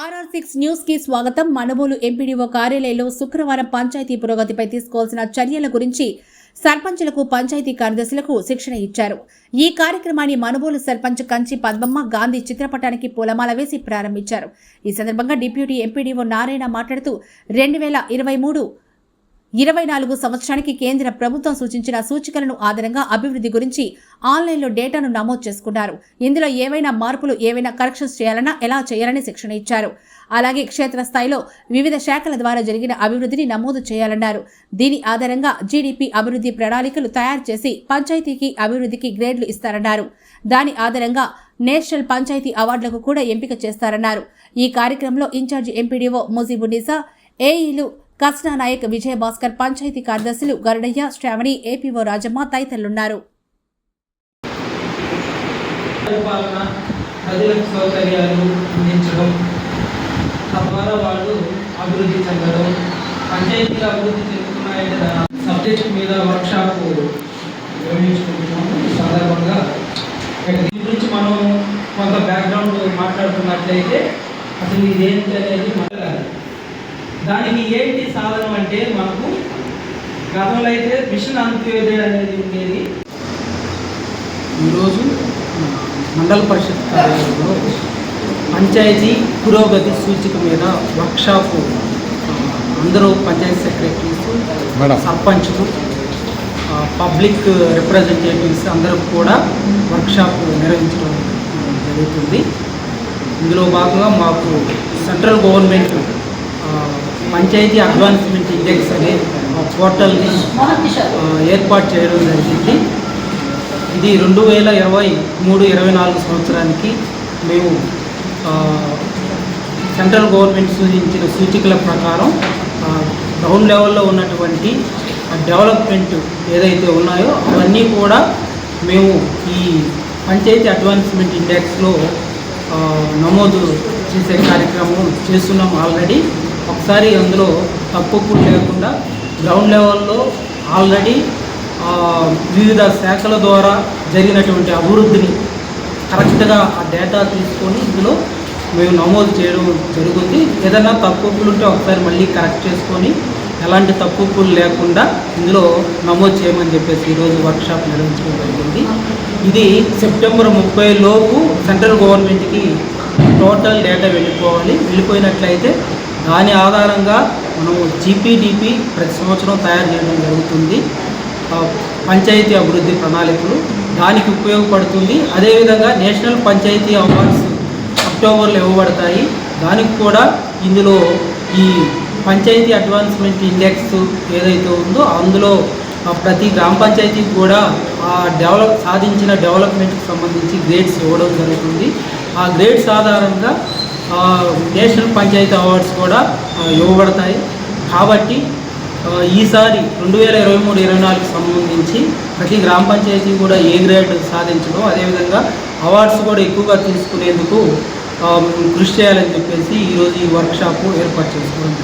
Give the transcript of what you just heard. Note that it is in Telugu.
ఆర్ఆర్ సిక్స్ న్యూస్కి స్వాగతం. మనుబోలు ఎంపీడీఓ కార్యాలయంలో శుక్రవారం పంచాయతీ పురోగతిపై తీసుకోవాల్సిన చర్యల గురించి సర్పంచులకు పంచాయతీ కార్యదర్శులకు శిక్షణ ఇచ్చారు. ఈ కార్యక్రమాన్ని మనుబోలు సర్పంచ్ కంచి పద్మమ్మ గాంధీ చిత్రపటానికి పూలమాల వేసి ప్రారంభించారు. ఈ సందర్భంగా డిప్యూటీ ఎంపీడీఓ నారాయణ మాట్లాడుతూ రెండు వేల ఇరవై మూడు ఇరవై నాలుగు సంవత్సరానికి కేంద్ర ప్రభుత్వం సూచించిన సూచికలను ఆధారంగా అభివృద్ధి గురించి ఆన్లైన్లో డేటాను నమోదు చేసుకున్నారు. ఇందులో ఏవైనా మార్పులు ఏవైనా కరెక్షన్స్ చేయాలన్నా ఎలా చేయాలని శిక్షణ ఇచ్చారు. అలాగే క్షేత్రస్థాయిలో వివిధ శాఖల ద్వారా జరిగిన అభివృద్ధిని నమోదు చేయాలన్నారు. దీని ఆధారంగా జీడీపీ అభివృద్ధి ప్రణాళికలు తయారు చేసి పంచాయతీకి అభివృద్ధికి గ్రేడ్లు ఇస్తారన్నారు. దాని ఆధారంగా నేషనల్ పంచాయతీ అవార్డులకు కూడా ఎంపిక చేస్తారన్నారు. ఈ కార్యక్రమంలో ఇన్ఛార్జి ఎంపీడీఓ ముజీబునిసా ఏఈలు కస్నా నాయక్ విజయభాస్కర్ పంచాయతీ కార్యదర్శులు గరుడయ్య శ్రావణి ఏపీఓ రాజమ్మ తదితరులున్నారు. ప్రజలకు సౌకర్యాలు అందించడం తద్వారా వాళ్ళు అభివృద్ధి చెందడం పంచాయతీలు అభివృద్ధి చెందుతున్నాయంటే దాని సబ్జెక్ట్ మీద వర్క్షాప్ నిర్వహించుకుంటున్నాము. ఈ సందర్భంగా దీని గురించి మనం కొంత బ్యాక్గ్రౌండ్ మాట్లాడుతున్నట్లయితే అసలు ఇదేంటి అనేది మాట్లాడాలి. దానికి ఏంటి సాధనం అంటే మనకు గతంలో అయితే మిషన్ అంత్యోదయ అనేది ఉండేది ఈరోజు మండల పరిషత్ కార్యాలయంలో పంచాయతీ పురోగతి సూచిక మీద వర్క్షాప్ అందరూ పంచాయతీ సెక్రటరీస్. సర్పంచ్లు పబ్లిక్ రిప్రజెంటేటివ్స్ అందరూ కూడా వర్క్షాప్ నిర్వహించడం జరుగుతుంది ఇందులో భాగంగా మాకు central government panchayat advancement index అనే పోర్టల్ని ఏర్పాటు చేయడం జరిగింది. ఇది రెండు వేల ఇరవై మూడు ఇరవై నాలుగు సంవత్సరానికి మేము సెంట్రల్ గవర్నమెంట్ సూచించిన సూచికల ప్రకారం గ్రౌండ్ లెవెల్లో ఉన్నటువంటి డెవలప్మెంట్ ఏదైతే ఉన్నాయో అవన్నీ కూడా మేము ఈ పంచాయతీ అడ్వాన్స్మెంట్ ఇండెక్స్లో నమోదు చేసే కార్యక్రమం చేస్తున్నాం ఆల్రెడీ. ఒకసారి అందులో తప్పులు లేకుండా గ్రౌండ్ లెవెల్లో ఆల్రెడీ వివిధ శాఖల ద్వారా జరిగినటువంటి అభివృద్ధిని కరెక్ట్గా ఆ డేటా తీసుకొని ఇందులో మేము నమోదు చేయడం జరుగుతుంది. ఏదైనా తప్పులు ఉంటే ఒకసారి మళ్ళీ కరెక్ట్ చేసుకొని ఎలాంటి తప్పులు లేకుండా ఇందులో నమోదు చేయమని చెప్పేసి ఈరోజు వర్క్షాప్ నిర్వహించడం జరిగింది. ఇది సెప్టెంబర్ ముప్పై లోపు సెంట్రల్ గవర్నమెంట్కి టోటల్ డేటా వెళ్ళిపోవాలి. వెళ్ళిపోయినట్లయితే దాని ఆధారంగా మనం జీపీడీపీ ప్రతి సంవత్సరం తయారు చేయడం జరుగుతుంది. పంచాయతీ అభివృద్ధి ప్రణాళికలు దానికి ఉపయోగపడుతుంది. అదేవిధంగా నేషనల్ పంచాయతీ అవార్డ్స్ అక్టోబర్లో ఇవ్వబడతాయి. దానికి కూడా ఇందులో ఈ పంచాయతీ అడ్వాన్స్మెంట్ ఇండెక్స్ ఏదైతే ఉందో అందులో ప్రతి గ్రామ పంచాయతీకి కూడా ఆ డెవలప్ సాధించిన డెవలప్మెంట్కి సంబంధించి గ్రేడ్స్ ఇవ్వడం జరుగుతుంది. ఆ గ్రేడ్స్ ఆధారంగా నేషనల్ పంచాయతీ అవార్డ్స్ కూడా ఇవ్వబడతాయి. కాబట్టి ఈసారి రెండు వేల ఇరవై మూడు ఇరవై నాలుగు సంబంధించి ప్రతి గ్రామ పంచాయతీ కూడా ఏ గ్రేడ్ సాధించడం అదేవిధంగా అవార్డ్స్ కూడా ఎక్కువగా తీసుకునేందుకు కృషి చేయాలని చెప్పేసి ఈరోజు ఈ వర్క్షాప్ ఏర్పాటు చేసుకోవడం